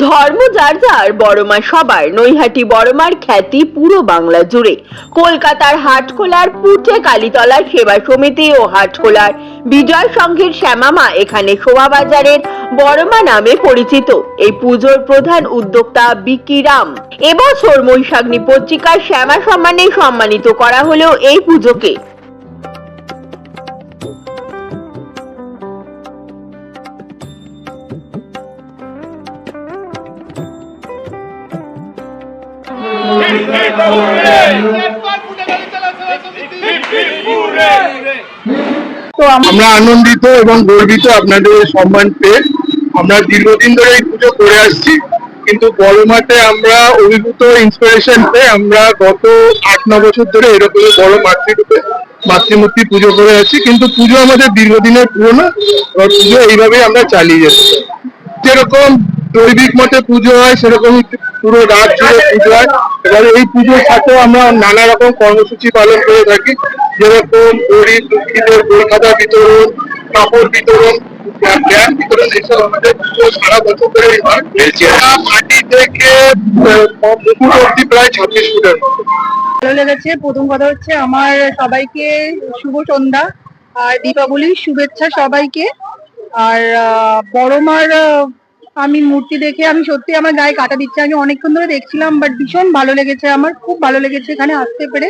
ধর্ম যার যার বড়মা সবার। নৈহাটি বড়মার খ্যাতি পুরো বাংলা জুড়ে। কলকাতার হাটখোলার পুঠে কালীতলার সেবা সমিতি ও হাটখোলার বিজয় সংঘের শ্যামামা এখানে শোভাবাজারের বড়মা নামে পরিচিত এই পুজোর প্রধান উদ্যোক্তা বিকি রাম এবছর মৈশাগ্নি পত্রিকার শ্যামা সম্মানে সম্মানিত করা হলেও এই পুজোকে আমরা আনন্দিত এবং গর্বিত আপনাদের সম্মান পেয়ে আমরা দীর্ঘদিন ধরে এই পুজো করে আসছি। কিন্তু বড় মাঠে আমরা অভিভূত ইন্সপিরেশন পেয়ে আমরা গত আট, ন বছর ধরে এরকম বড় মাতৃরূপে মাতৃমূর্তি পুজো করে আসছি। কিন্তু পুজো আমাদের দীর্ঘদিনের পুরনো পুজো এইভাবেই আমরা চালিয়ে যাচ্ছি। যেরকম দৈবিক মতে পুজো হয়, সেরকমই পুরো রাত জুড়ে পুজো হয় এবারে এই পুজোর সাথেও আমরা নানা রকম কর্মসূচি পালন করে থাকি। যেরকম গরিব দুঃখীদের বই খাতা বিতরণ কাপড় বিতরণ জ্ঞান বিতরণ এসব আমাদের পুজো সারা বছর ধরে হয় মাটি থেকে আহ, অব্দি প্রায় ছাব্বিশ ফুটের ভালো লেগেছে। প্রথম কথা হচ্ছে আমার সবাইকে শুভ সন্ধ্যা আর দীপাবলির শুভেচ্ছা সবাইকে। আর আহ, বড় মার আমি মূর্তি দেখে আমি সত্যি আমার গায়ে কাটা দিচ্ছে। আমি অনেকক্ষণ ধরে দেখছিলাম বাট ভীষণ ভালো লেগেছে আমার, খুব ভালো লেগেছে এখানে আসতে পেরে।